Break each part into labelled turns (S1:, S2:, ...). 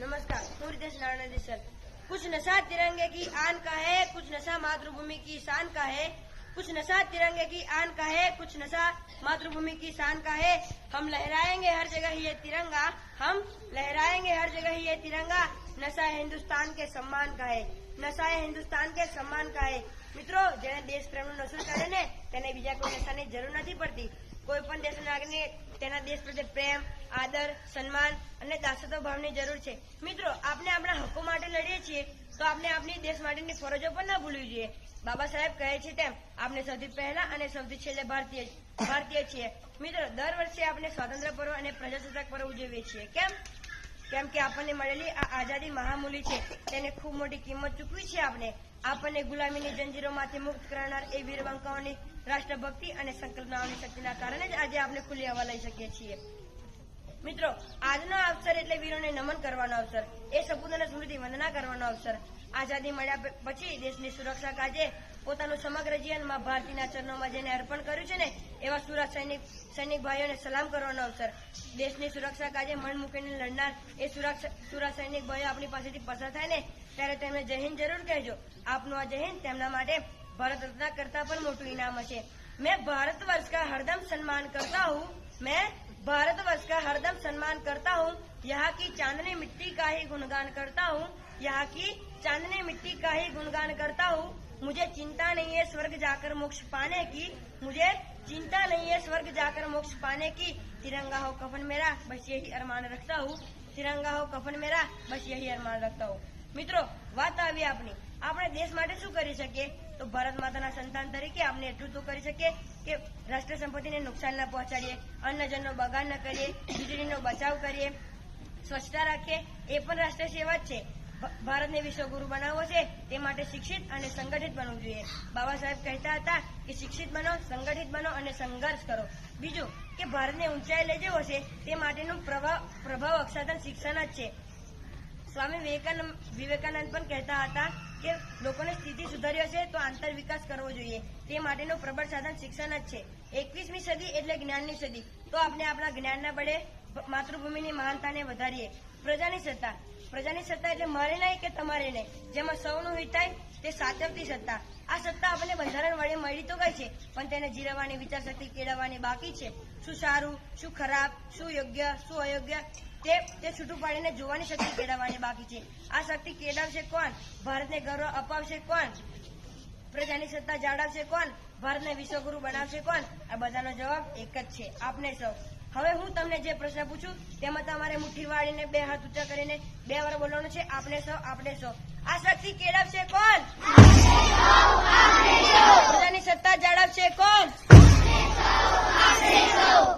S1: नमस्कार मैं रितेश नारायण सर कुछ नशा तिरंगे की आन का है कुछ नशा मातृभूमि की शान का है कुछ नशा तिरंगे की आन का है कुछ नशा मातृभूमि की शान का है हम लहराएंगे हर जगह ये तिरंगा हम लहराएंगे हर जगह ये तिरंगा नशा हिंदुस्तान के सम्मान का है નશા એ હિન્દુસ્તાન કે સન્માન કા હે મિત્રો જેને દેશ પ્રેમનું નશો કરે ને તેને બીજા કોઈ નશાની જરૂર નથી પડતી કોઈ પણ દેશના નાગરિકને તેના દેશ પ્રત્યે પ્રેમ, આદર, સન્માન અને દાસત્વ ભાવની જરૂર છે. મિત્રો, આપણે આપણા હકો માટે લડીએ છીએ તો આપણે આપણી દેશ માટેની ફરજો પણ ના ભૂલવી જોઈએ. બાબા સાહેબ કહે છે તેમ, આપણે સૌથી પહેલા અને સૌથી છેલ્લે ભારતીય ભારતીય છીએ. મિત્રો, દર વર્ષે આપણે સ્વાતંત્ર્ય પર્વ અને પ્રજાસત્તાક પર્વ ઉજવીએ છીએ. કેમ? કેમ કે આપણને મળેલી આ આઝાદી મહામૂલી છે. તેને ખૂબ મોટી કિંમત ચૂકવી છે આપણે. આપણને ગુલામીની જંજીરોમાંથી મુક્ત કરનાર એ વીરવંકાઓની રાષ્ટ્રભક્તિ અને સંકલ્પનાઓની શક્તિના કારણે જ આજે આપણે ખુલ્લી હવા લઈ શકીએ છીએ. મિત્રો, આજનો અવસર એટલે વીરોને નમન કરવાનો અવસર, એ સપૂતોને સ્મૃતિ વંદના કરવાનો અવસર આઝાદી મળ્યા પછી દેશની સુરક્ષા કાજે પોતાનું સમગ્ર જીવનમાં ભારતીયના ચરણોમાં જેને અર્પણ કર્યું છે ને, એવા સુરત સૈનિક સૈનિક ભાઈઓને સલામ કરવાનો અવસર. દેશની સુરક્ષા કાજે મન મૂકીને લડનાર એ સુરત સૈનિક ભાઈઓ આપણી પાસેથી પસાર થાય ને, ત્યારે તેમને જય જરૂર કહેજો. આપનું આ જય તેમના માટે ભારત રત્ન કરતા પણ મોટું ઇનામ હશે. મેં ભારત વર્ષ કા હરદમ સન્માન કરતા હું, મેં भारत वर्ष का हरदम सम्मान करता हूँ यहाँ की चांदनी मिट्टी का ही गुणगान करता हूँ यहाँ की चांदनी मिट्टी का ही गुणगान करता हूँ मुझे चिंता नहीं है स्वर्ग जाकर मोक्ष पाने की मुझे चिंता नहीं है स्वर्ग जाकर मोक्ष पाने की तिरंगा हो कफन मेरा बस यही अरमान रखता हूँ तिरंगा हो कफन मेरा बस यही अरमान रखता हूँ મિત્રો વાત આવી આપણી આપણે દેશ માટે શું કરી શકીએ તો ભારત માતાના સંતાન તરીકે આપણે એટલું તો કરી શકીએ કે રાષ્ટ્ર સંપત્તિને નુકસાન ન પહોંચાડીએ અન્નજનનો બગાડ ન કરીએ, વીજળીનો બચાવ કરીએ, સ્વચ્છતા રાખીએ, એ પણ રાષ્ટ્ર સેવા જ છે. ભારતને વિશ્વગુરુ બનાવવો છે તે માટે શિક્ષિત અને સંગઠિત બનવું જોઈએ. બાબા સાહેબ કહેતા હતા કે શિક્ષિત બનો, સંગઠિત બનો અને સંઘર્ષ કરો. બીજું કે ભારતને ઊંચાઈ લઈ જવો છે તે માટેનું પ્રભાવ પ્રભાવ અક્ષાધન શિક્ષણ જ છે. સ્વામી વિવેકાનંદ વિવેકાનંદ પણ કહેતા હતા કે લોકોને સ્થિતિ સુધારી હશે તો આંતર વિકાસ કરવો જોઈએ. તે માટેનું પ્રબળ સાધન શિક્ષણ જ છે. એકવીસમી સદી એટલે જ્ઞાનની સદી. તો આપણે આપણા જ્ઞાનના બળે માતૃભૂમિની મહાનતાને વધારીએ. પ્રજાની સત્તા. પ્રજાની સત્તા એટલે મારે નહીં કે તમારે નહીં. જેમાં સૌનું હિત થાય તે સાચવતી સત્તા. આ સત્તા આપણને બંધારણ વડે મળી તો ગઈ છે, પણ તેને જીરવવાની વિચારશક્તિ કેળવવાની બાકી છે. શું સારું, શું ખરાબ, શું યોગ્ય, શું અયોગ્ય? તે તે છૂટું પાડીને જોવાની શક્તિ કેળવવાની બાકી છે. આ શક્તિ કેળવશે કોણ? ભારતને ગૌરવ અપાવશે કોણ? પ્રજાની સત્તા જાળવશે કોણ? ભારતને વિશ્વગુરુ બનાવશે કોણ? આ બધાનો જવાબ એક જ છે. આપને સૌ. હવે હું તમને જે પ્રશ્ન પૂછું, તેમાં તમારે મુઠ્ઠી વાળીને બે હાથ ઊંચા કરીને બે વાર બોલવાનું છે. આપણે સૌ આપણે સૌ. આ શક્તિ કેળવશે કોણ? પ્રજાની સત્તા જાળવશે કોણ?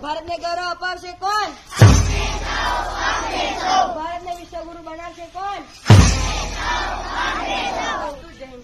S1: ભારતને ગૌરવ અપાવશે કોણ?